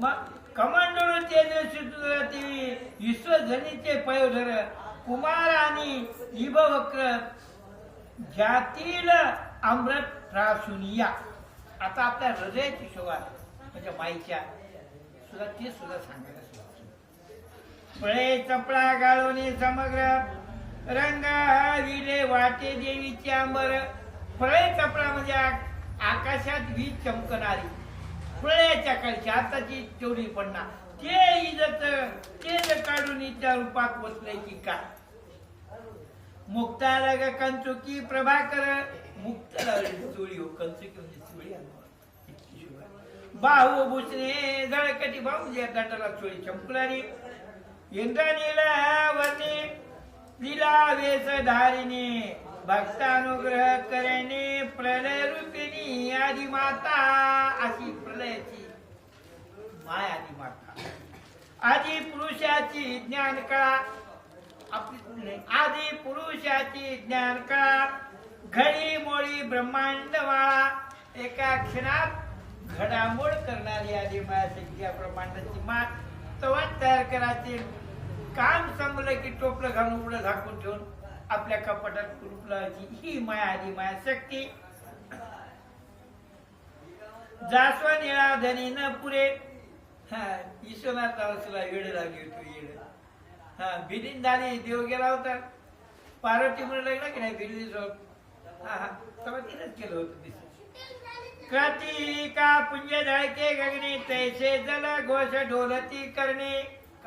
मग कमांडोर तेजस्वी विश्वधनीचे पयोधर कुमार आणि इभवक्र जातील अमृत रासुनिया आता आपल्या हृदयाची शोभा म्हणजे माईच्या सुद्धा ते सुद्धा सांगायला फळे चपळा गाळवणे समग्र रंग विले वाटे देवीचे अंबर. फळे चपळा म्हणजे आकाशात वीज चमकणारी. फळ्याच्या कळशी आताची चोरी पडणार. ते इजत तेज काढून त्या रूपात बसले की काय? ग कंचुकी प्रभाकर मुक्त लावलेली चोळी हो कंचुकी म्हणजे चोळी बाहू भूषणे जळकटी भाऊ या दाटाला चोळी चमकुलारी इंद्राणीला वरणे लिला वेश धारिणे. भक्तानुग्रह करणे प्रलय रूपिणी आदी माता अशी प्रलयाची माय आदी माता आदी पुरुषाची ज्ञान कळा. आपली पुरुषाची ज्ञान कळा. घडी मोळी ब्रह्मांड माळा एका क्षणात घडामोड करणारी आधी माया शक्ती या ब्रह्मांडाची मा तवा तयार करायची काम संपलं की टोपलं घालून पुढे झाकून ठेवून. आपल्या कपाटात कुलूप ही माया आधी माया शक्ती जास्वा निळा धनी न पुरे. हा विश्वनाथ वेळ लागली होती येड. हा बिलिंदाने देव गेला होता. पार्वती म्हणून लागला की नाही बिलिंद हा हा तेव्हा तिनंच केलं होतं दिसत का पुंज धळके गगने तैसे जल घोष ढोलती करणे.